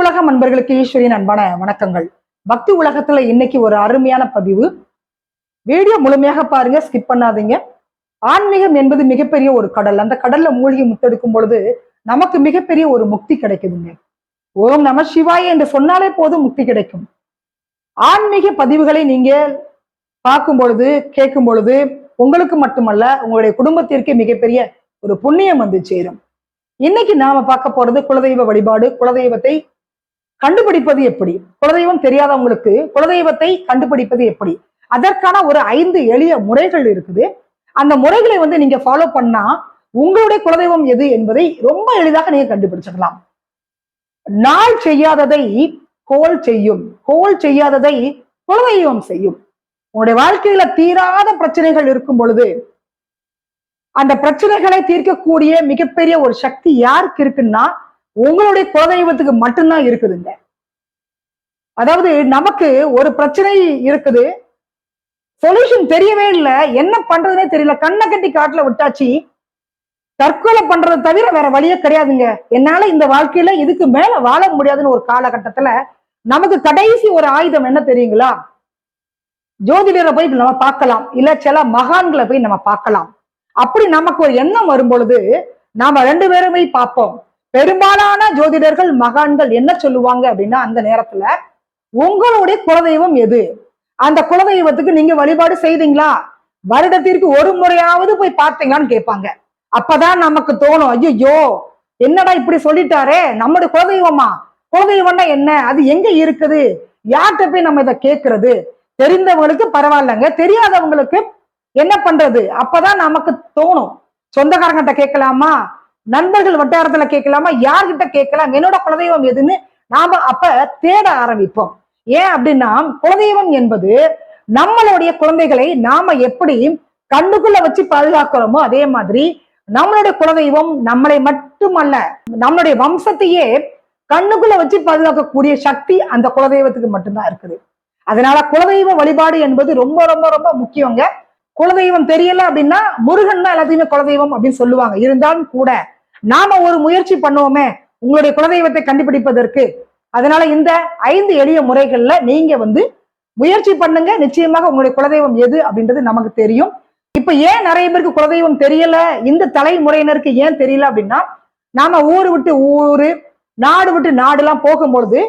உலகம் அன்பர்களுக்கு ஈஸ்வரியின் அன்பான வணக்கங்கள். பக்தி உலகத்துல இன்னைக்கு ஒரு அருமையான பதிவு. வீடியோ முழுமையாக பாருங்க ஸ்கிப் பண்ணாதீங்க. ஆன்மீகம் என்பது மிகப்பெரிய ஒரு கடல். அந்த கடல்ல மூழ்கி முத்தெடுக்கும் பொழுது நமக்கு மிகப்பெரிய ஒரு முக்தி கிடைக்குதுங்க. ஓம் நம சிவாய என்று சொன்னாலே போதும் முக்தி கிடைக்கும். ஆன்மீக பதிவுகளை நீங்க பார்க்கும் பொழுது கேட்கும் பொழுது உங்களுக்கு மட்டுமல்ல உங்களுடைய குடும்பத்திற்கே மிகப்பெரிய ஒரு புண்ணியம் வந்து சேரும். இன்னைக்கு நாம பார்க்க போறது குலதெய்வ வழிபாடு குலதெய்வத்தை கண்டுபிடிப்பது எப்படி? குலதெய்வம் தெரியாதவங்களுக்கு குலதெய்வத்தை கண்டுபிடிப்பது எப்படி? அதற்கான ஒரு ஐந்து எளிய முறைகள் இருக்குது. அந்த முறைகளை வந்து நீங்க ஃபாலோ பண்ணா உங்களுடைய குலதெய்வம் எது என்பதை ரொம்ப எளிதாக நீங்க கண்டுபிடிச்சிடலாம். நாள் செய்யாததை கோல் செய்யும். கோல் செய்யாததை குலதெய்வம் செய்யும். உங்களுடைய வாழ்க்கையில தீராத பிரச்சனைகள் இருக்கும் பொழுது அந்த பிரச்சனைகளை தீர்க்கக்கூடிய மிகப்பெரிய ஒரு சக்தி யாருக்கு இருக்குன்னா உங்களுடைய குலதெய்வத்துக்கு மட்டும்தான் இருக்குதுங்க. அதாவது நமக்கு ஒரு பிரச்சனை இருக்குது. சொல்யூஷன் தெரியவே இல்லை. என்ன பண்றதுனே தெரியல. கண்ணை கட்டி காட்டுல விட்டாச்சு. தற்கொலை பண்றதை தவிர வேற வழியே கிடையாதுங்க. என்னால இந்த வாழ்க்கையில இதுக்கு மேல வாழ முடியாதுன்னு ஒரு காலகட்டத்துல நமக்கு கடைசி ஒரு ஆயுதம் என்ன தெரியுங்களா? ஜோதிடரை போய் நம்ம பார்க்கலாம். இல்ல சில மகான்களை போய் நம்ம பார்க்கலாம். அப்படி நமக்கு ஒரு எண்ணம் வரும் பொழுது நாம ரெண்டு பேருமே பார்ப்போம். பெரும்பாலான ஜோதிடர்கள் மகான்கள் என்ன சொல்லுவாங்க அப்படின்னா அந்த நேரத்துல உங்களுடைய குலதெய்வம் எது? அந்த குலதெய்வத்துக்கு நீங்க வழிபாடு செய்தீங்களா? வருடத்திற்கு ஒரு முறையாவது போய் பார்த்தீங்களான்னு கேட்பாங்க. அப்பதான் நமக்கு தோணும் ஐயோ என்னடா இப்படி சொல்லிட்டாரே? நம்முடைய குலதெய்வமா? குலதெய்வம்னா என்ன? அது எங்க இருக்குது? யார்கிட்ட போய் நம்ம இதை கேட்கறது? தெரிந்தவங்களுக்கு பரவாயில்லைங்க. தெரியாதவங்களுக்கு என்ன பண்றது? அப்பதான் நமக்கு தோணும். சொந்தக்காரங்கிட்ட கேட்கலாமா? நண்பர்கள் வட்டாரத்துல கேட்கலாமா? யார்கிட்ட கேட்கலாம்? என்னோட குலதெய்வம் எதுன்னு நாம அப்ப தேட ஆரம்பிப்போம். ஏன் அப்படின்னா குலதெய்வம் என்பது நம்மளுடைய குழந்தைகளை நாம எப்படி கண்ணுக்குள்ள வச்சு பாதுகாக்கிறோமோ அதே மாதிரி நம்மளுடைய குலதெய்வம் நம்மளை மட்டுமல்ல நம்மளுடைய வம்சத்தையே கண்ணுக்குள்ள வச்சு பாதுகாக்கக்கூடிய சக்தி அந்த குலதெய்வத்துக்கு மட்டும்தான் இருக்குது. அதனால குலதெய்வ வழிபாடு என்பது ரொம்ப ரொம்ப ரொம்ப முக்கியங்க. குலதெய்வம் தெரியல அப்படின்னா முருகன் தான் எல்லாத்தையுமே குலதெய்வம் அப்படின்னு சொல்லுவாங்க. இருந்தாலும் கூட நாம ஒரு முயற்சி பண்ணுவோமே உங்களுடைய குலதெய்வத்தை கண்டுபிடிப்பதற்கு. அதனால இந்த ஐந்து எளிய முறைகள்ல நீங்க வந்து முயற்சி பண்ணுங்க. நிச்சயமாக உங்களுடைய குலதெய்வம் எது அப்படின்றது நமக்கு தெரியும். இப்ப ஏன் நிறைய பேருக்கு குலதெய்வம் தெரியல? இந்த தலைமுறையினருக்கு ஏன் தெரியல அப்படின்னா நாம ஊரு விட்டு ஊரு நாடு விட்டு நாடு எல்லாம் போகும்பொழுது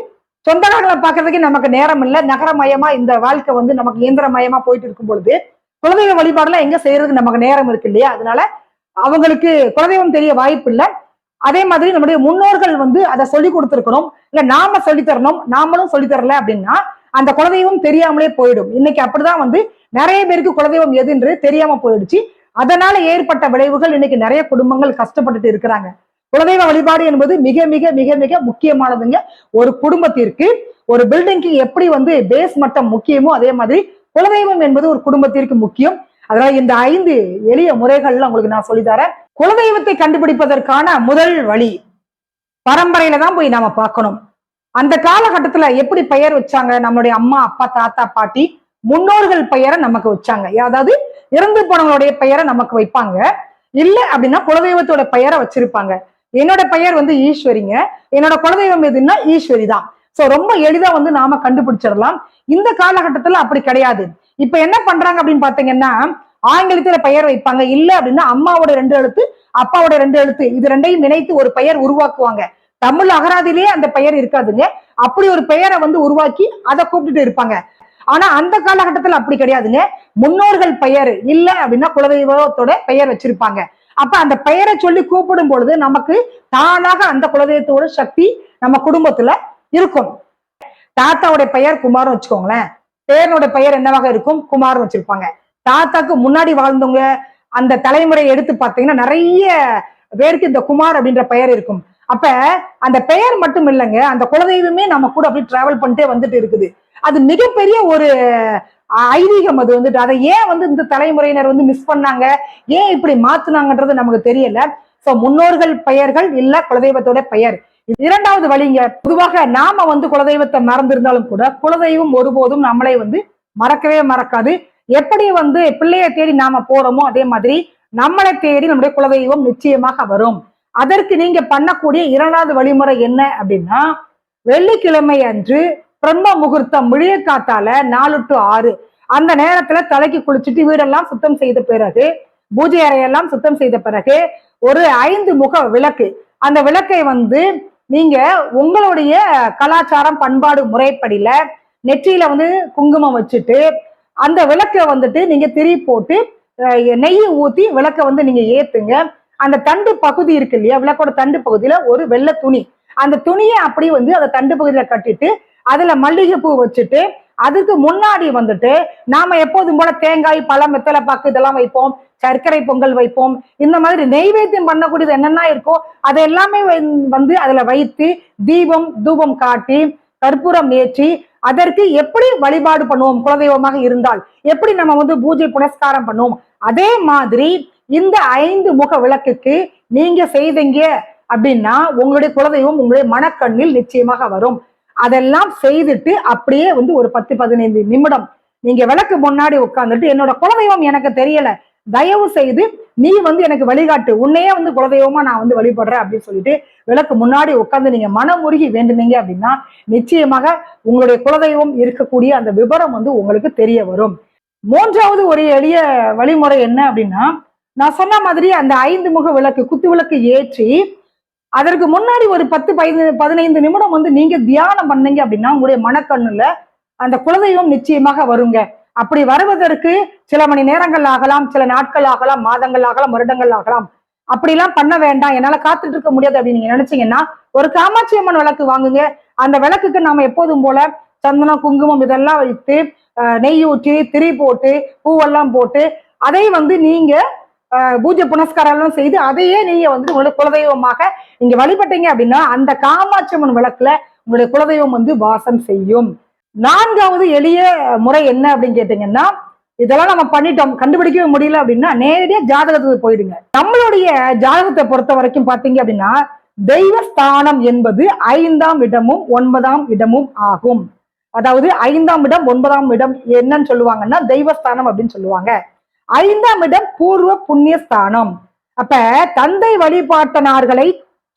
சொந்தக்காரங்களை பார்க்கறதுக்கு நமக்கு நேரம் இல்லை. நகரமயமா இந்த வாழ்க்கை வந்து நமக்கு இயந்திரமயமா போயிட்டு இருக்கும் பொழுது குலதெய்வ வழிபாடுலாம் எங்க செய்யறதுக்கு நமக்கு நேரம் இருக்கு இல்லையா? அதனால அவங்களுக்கு குலதெய்வம் தெரிய வாய்ப்பு இல்லை அதே மாதிரி நம்முடைய முன்னோர்கள் வந்து அதை சொல்லி கொடுத்துருக்கணும். இல்ல நாம சொல்லித்தரணும் நாமளும் சொல்லி தரல அப்படின்னா அந்த குலதெய்வம் தெரியாமலே போயிடும். இன்னைக்கு அப்படிதான் வந்து நிறைய பேருக்கு குலதெய்வம் எதுன்று தெரியாம போயிடுச்சு. அதனால ஏற்பட்ட விளைவுகள் இன்னைக்கு நிறைய குடும்பங்கள் கஷ்டப்பட்டுட்டு இருக்கிறாங்க. குலதெய்வ வழிபாடு என்பது மிக மிக மிக மிக முக்கியமானதுங்க. ஒரு குடும்பத்திற்கு ஒரு பில்டிங்க்கு எப்படி வந்து பேஸ் மட்டம் முக்கியமோ அதே மாதிரி குலதெய்வம் என்பது ஒரு குடும்பத்திற்கு முக்கியம். அதனால இந்த ஐந்து எளிய முறைகள்ல உங்களுக்கு நான் சொல்லித்தரேன் குலதெய்வத்தை கண்டுபிடிப்பதற்கான முதல் வழி பரம்பரையில தான் போய் நாம பார்க்கணும். அந்த காலகட்டத்துல எப்படி பெயர் வச்சாங்க? நம்மளுடைய அம்மா அப்பா தாத்தா பாட்டி முன்னோர்கள் பெயரை நமக்கு வச்சாங்க. அதாவது இறந்து போனவங்களுடைய பெயரை நமக்கு வைப்பாங்க. இல்ல அப்படின்னா குலதெய்வத்தோட பெயரை வச்சிருப்பாங்க. என்னோட பெயர் வந்து ஈஸ்வரிங்க. என்னோட குலதெய்வம் எதுன்னா ஈஸ்வரி தான். சோ ரொம்ப எளிதா வந்து நாம கண்டுபிடிச்சிடலாம். இந்த காலகட்டத்துல அப்படி கிடையாது. இப்ப என்ன பண்றாங்க அப்படின்னு பாத்தீங்கன்னா ஆங்கிலத்துல பெயர் வைப்பாங்க. இல்ல அப்படின்னா அம்மாவோட ரெண்டு எழுத்து அப்பாவோட ரெண்டு எழுத்து இது ரெண்டையும் இணைத்து ஒரு பெயர் உருவாக்குவாங்க. தமிழ் அகராதிலேயே அந்த பெயர் இருக்காதுங்க. அப்படி ஒரு பெயரை வந்து உருவாக்கி அதை கூப்பிட்டுட்டு இருப்பாங்க. ஆனா அந்த காலகட்டத்துல அப்படி கிடையாதுங்க. முன்னோர்கள் பெயர் இல்ல அப்படின்னா குலதெய்வத்தோட பெயர் வச்சிருப்பாங்க. அப்ப அந்த பெயரை சொல்லி கூப்பிடும் பொழுது நமக்கு தானாக அந்த குலதெய்வத்தோட சக்தி நம்ம குடும்பத்துல இருக்கும். தாத்தாவோட பெயர் குமார்னு வச்சுக்கோங்களேன். பேரனோட பெயர் என்னவாக இருக்கும்? குமார்னு வச்சிருப்பாங்க. தாத்தாக்கு முன்னாடி வாழ்ந்தவங்க அந்த தலைமுறையை எடுத்து பார்த்தீங்கன்னா நிறைய பேருக்கு இந்த குமார் அப்படின்ற பெயர் இருக்கும். அப்ப அந்த பெயர் மட்டும் இல்லைங்க அந்த குலதெய்வமே நம்ம கூட அப்படி டிராவல் பண்ணிட்டே வந்துட்டு இருக்குது. அது மிகப்பெரிய ஒரு ஐதீகம் அது வந்துட்டு. அதை ஏன் வந்து இந்த தலைமுறையினர் வந்து மிஸ் பண்ணாங்க? ஏன் இப்படி மாத்துனாங்கன்றது நமக்கு தெரியல. சோ முன்னோர்கள் பெயர்கள் இல்ல குலதெய்வத்தோட பெயர். இரண்டாவது வழிங்க பொதுவாக நாம வந்து குலதெய்வத்தை மறந்திருந்தாலும் கூட குலதெய்வம் ஒருபோதும் நம்மளை வந்து மறக்கவே மறக்காது. எப்படி வந்து பிள்ளையை தேடி நாம போறோமோ அதே மாதிரி நம்மளை தேடி நம்முடைய குலதெய்வம் நிச்சயமாக வரும். அதற்கு நீங்க பண்ணக்கூடிய இரண்டாவது வழிமுறை என்ன அப்படின்னா வெள்ளிக்கிழமை அன்று பிரம்ம முகூர்த்தம் விழிய காத்தால நாலு டு ஆறு. அந்த நேரத்துல தலைக்கு குளிச்சுட்டு வீடெல்லாம் சுத்தம் செய்த பிறகு பூஜை அறையெல்லாம் சுத்தம் செய்த பிறகு ஒரு ஐந்து முக விளக்கு. அந்த விளக்கை வந்து நீங்க உங்களுடைய கலாச்சாரம் பண்பாடு முறைப்படியில நெற்றியில வந்து குங்குமம் வச்சுட்டு அந்த விளக்கை வந்துட்டு நீங்க திரி போட்டு நெய் ஊத்தி விளக்கை வந்து நீங்க ஏத்துங்க. அந்த தண்டு பகுதி இருக்கு இல்லையா விளக்கோட தண்டு பகுதியில ஒரு வெள்ளை துணி. அந்த துணியை அப்படி வந்து அந்த தண்டு பகுதியில கட்டிட்டு அதுல மல்லிகைப்பூ வச்சுட்டு அதுக்கு முன்னாடி வந்துட்டு நாம எப்போதும் போல தேங்காய் பழம் வெத்தலை பாக்கு இதெல்லாம் வைப்போம். சர்க்கரை பொங்கல் வைப்போம். இந்த மாதிரி நெய்வேத்தியம் பண்ணக்கூடியது என்னென்ன இருக்கோ அதை எல்லாமே வந்து- வந்து அதுல வைத்து தீபம் தூபம் காட்டி கற்பூரம் ஏற்றி அதற்கு எப்படி வழிபாடு பண்ணுவோம்? குலதெய்வமாக இருந்தால் எப்படி நம்ம வந்து பூஜை புனஸ்காரம் பண்ணுவோம்? அதே மாதிரி இந்த ஐந்து முக விளக்குக்கு நீங்க செய்தீங்க அப்படின்னா உங்களுடைய குலதெய்வம் உங்களுடைய மனக்கண்ணில் நிச்சயமாக வரும். அதெல்லாம் செய்துட்டு அப்படியே வந்து ஒரு பத்து பதினைந்து நிமிடம் நீங்க விளக்கு முன்னாடி உட்காந்துட்டு என்னோட குலதெய்வம் எனக்கு தெரியல. தயவு செய்து நீ வந்து எனக்கு வழிகாட்டு. உன்னையே வந்து குலதெய்வமா நான் வந்து வழிபடுறேன் அப்படின்னு சொல்லிட்டு விளக்கு முன்னாடி உட்காந்து நீங்க மனமுருகி வேண்டுனீங்க அப்படின்னா நிச்சயமாக உங்களுடைய குலதெய்வம் இருக்கக்கூடிய அந்த விவரம் வந்து உங்களுக்கு தெரிய வரும். மூன்றாவது ஒரு எளிய வழிமுறை என்ன அப்படின்னா நான் சொன்ன மாதிரி அந்த ஐந்து முக விளக்கு குத்து விளக்கு ஏற்றி அதற்கு முன்னாடி ஒரு பத்து பதினைந்து பதினைந்து நிமிடம் வந்து நீங்க தியானம் பண்ணீங்க அப்படின்னா உங்களுடைய மனக்கண்ணுல அந்த குலதெய்வம் நிச்சயமாக வருங்க. அப்படி வருவதற்கு சில மணி நேரங்கள் ஆகலாம் சில நாட்கள் ஆகலாம் மாதங்கள் ஆகலாம் வருடங்கள் ஆகலாம். அப்படிலாம் பண்ண வேண்டாம். என்னால காத்துட்டு இருக்க முடியாது அப்படின்னு நீங்க நினைச்சீங்கன்னா ஒரு காமாட்சி அம்மன் விளக்கு வாங்குங்க. அந்த விளக்குக்கு நாம எப்போதும் போல சந்தனம் குங்குமம் இதெல்லாம் வைத்து நெய் ஊற்றி திரி போட்டு பூவெல்லாம் போட்டு அதை வந்து நீங்க பூஜை புனஸ்காரம் எல்லாம் செய்து அதையே நீங்க வந்து உங்களுடைய குலதெய்வமாக நீங்க வழிபட்டீங்க அப்படின்னா அந்த காமாட்சி அம்மன் விளக்குல உங்களுடைய குலதெய்வம் வந்து வாசம் செய்யும். நான்காவது எளிய முறை என்ன அப்படின்னு கேட்டீங்கன்னா இதெல்லாம் நம்ம பண்ணிட்டோம் கண்டுபிடிக்கவே முடியல அப்படின்னா நேரடியா ஜாதகத்துக்கு போயிடுங்க. நம்மளுடைய ஜாதகத்தை பொறுத்த வரைக்கும் பாத்தீங்க அப்படின்னா தெய்வஸ்தானம் என்பது ஐந்தாம் இடமும் ஒன்பதாம் இடமும் ஆகும். அதாவது ஐந்தாம் இடம் ஒன்பதாம் இடம் என்னன்னு சொல்லுவாங்கன்னா தெய்வஸ்தானம் அப்படின்னு சொல்லுவாங்க. ஐந்தாம் இடம் பூர்வ புண்ணிய ஸ்தானம் அப்ப தந்தை வழிபாட்டனார்களை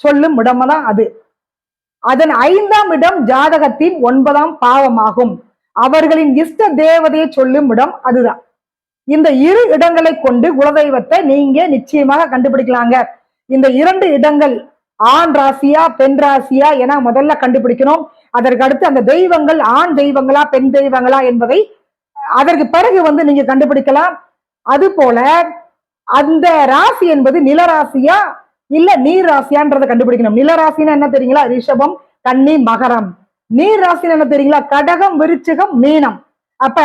சொல்லும் இடம்தான் அது. அதன் ஐந்தாம் இடம் ஜாதகத்தின் ஒன்பதாம் பாவமாகும். அவர்களின் இஷ்ட தேவதையை சொல்லும் இடம் அதுதான். இந்த இரு இடங்களை கொண்டு குலதெய்வத்தை நீங்க நிச்சயமாக கண்டுபிடிக்கலாங்க. இந்த இரண்டு இடங்கள் ஆண் ராசியா பெண் ராசியா என முதல்ல கண்டுபிடிக்கணும். அதற்கு அடுத்து அந்த தெய்வங்கள் ஆண் தெய்வங்களா பெண் தெய்வங்களா என்பதை அதற்கு பிறகு வந்து நீங்க கண்டுபிடிக்கலாம். அது போல அந்த ராசி என்பது நிலராசியா இல்ல நீர் ராசியான்றதை கண்டுபிடிக்கணும். நிலராசின்னா என்ன தெரியுங்களா? ரிஷபம் கன்னி மகரம். நீர் ராசின்னு என்ன தெரியுங்களா? கடகம் விருச்சகம் மீனம். அப்ப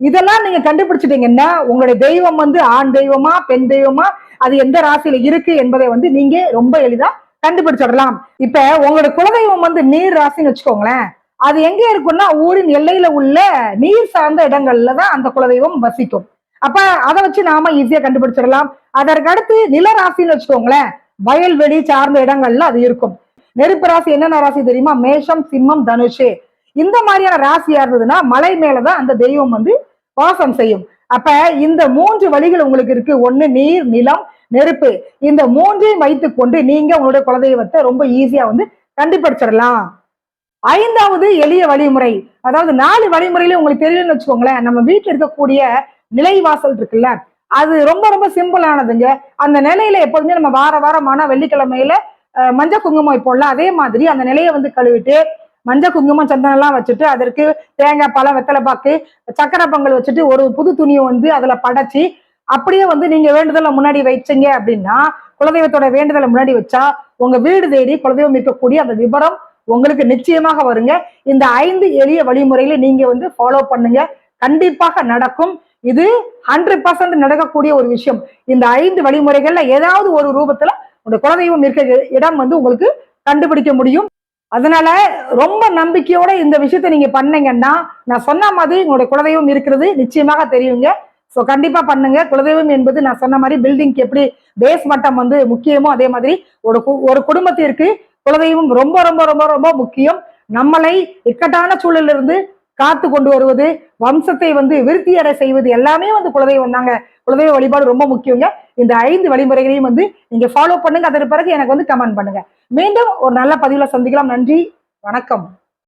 இதெல்லாம் நீங்க கண்டுபிடிச்சிட்டீங்கன்னா உங்களுடைய தெய்வம் வந்து ஆண் தெய்வமா பெண் தெய்வமா அது எந்த ராசியில இருக்கு என்பதை வந்து நீங்க ரொம்ப எளிதா கண்டுபிடிச்சிடலாம். இப்ப உங்களோட குலதெய்வம் வந்து நீர் ராசின்னு வச்சுக்கோங்களேன். அது எங்க இருக்கும்னா ஊரின் எல்லையில உள்ள நீர் சார்ந்த இடங்கள்ல தான் அந்த குலதெய்வம் வசிக்கும். அப்ப அதை வச்சு நாம ஈஸியா கண்டுபிடிச்சிடலாம். அதற்கு அடுத்து நிலராசின்னு வச்சுக்கோங்களேன். வயல்வெளி சார்ந்த இடங்கள்ல அது இருக்கும். நெருப்பு ராசி என்னென்ன ராசி தெரியுமா? மேஷம் சிம்மம் தனுஷு. இந்த மாதிரியான ராசியா இருந்ததுன்னா மலை மேலதான் அந்த தெய்வம் வந்து வாசம் செய்யும். அப்ப இந்த மூன்று வழிகள் உங்களுக்கு இருக்கு. ஒண்ணு நீர் நிலம் நெருப்பு. இந்த மூன்றையும் வைத்துக் கொண்டு நீங்க உங்களுடைய குலதெய்வத்தை ரொம்ப ஈஸியா வந்து கண்டுபிடிச்சிடலாம். ஐந்தாவது எளிய வழிமுறை. அதாவது நாலு வழிமுறையில உங்களுக்கு தெரியும்னு வச்சுக்கோங்களேன். நம்ம வீட்டில் இருக்கக்கூடிய நிலைவாசல் இருக்குல்ல? அது ரொம்ப ரொம்ப சிம்பிளானதுங்க அந்த நிலையில எப்போதுமே நம்ம வார வாரமான வெள்ளிக்கிழமையில மஞ்ச மஞ்சள் குங்குமம் இப்போல அதே மாதிரி அந்த நிலையை வந்து கழுவிட்டு மஞ்சள் குங்குமம் சந்தனம் எல்லாம் வச்சுட்டு அதற்கு தேங்காய் பழம் வெத்தலை பாக்கு சக்கரை பொங்கல் வச்சுட்டு ஒரு புது துணியை வந்து அதுல படைச்சு அப்படியே வந்து நீங்க வேண்டுதலை முன்னாடி வச்சீங்க அப்படின்னா குலதெய்வத்தோட வேண்டுதலை முன்னாடி வச்சா உங்க வீடு தேடி குலதெய்வம் இருக்கக்கூடிய அந்த விவரம் உங்களுக்கு நிச்சயமாக வருங்க. இந்த ஐந்து எளிய வழிமுறையில நீங்க வந்து ஃபாலோ பண்ணுங்க. கண்டிப்பாக நடக்கும். இது ஹண்ட்ரட் பர்சன்ட் நடக்கக்கூடிய ஒரு விஷயம். இந்த ஐந்து வழிமுறைகள்ல ஏதாவது ஒரு ரூபத்துல உங்க குலதெய்வம் இருக்க இடம் வந்து உங்களுக்கு கண்டுபிடிக்க முடியும். அதனால ரொம்ப நம்பிக்கையோட இந்த விஷயத்த நீங்க பண்ணீங்கன்னா நான் சொன்ன மாதிரி உங்களுடைய குலதெய்வம் இருக்கிறது நிச்சயமாக தெரியுங்க. ஸோ கண்டிப்பா பண்ணுங்க. குலதெய்வம் என்பது நான் சொன்ன மாதிரி பில்டிங்க்கு எப்படி பேஸ் மட்டம் வந்து முக்கியமோ அதே மாதிரி ஒரு கு- ஒரு குடும்பத்திற்கு குலதெய்வம் ரொம்ப ரொம்ப ரொம்ப ரொம்ப முக்கியம். நம்மளை இக்கட்டான சூழலில் இருந்து காத்து கொண்டு வருவது வம்சத்தை வந்து விருத்தி அடை செய்வது எல்லாமே வந்து குலதெய்வம் தாங்க. குலதெய்வ வழிபாடு ரொம்ப முக்கியங்க. இந்த ஐந்து வழிமுறைகளையும் வந்து நீங்க ஃபாலோ பண்ணுங்க. அதற்கு பிறகு எனக்கு வந்து கமெண்ட் பண்ணுங்க. மீண்டும் ஒரு நல்ல பதிவுல சந்திக்கலாம். நன்றி. வணக்கம்.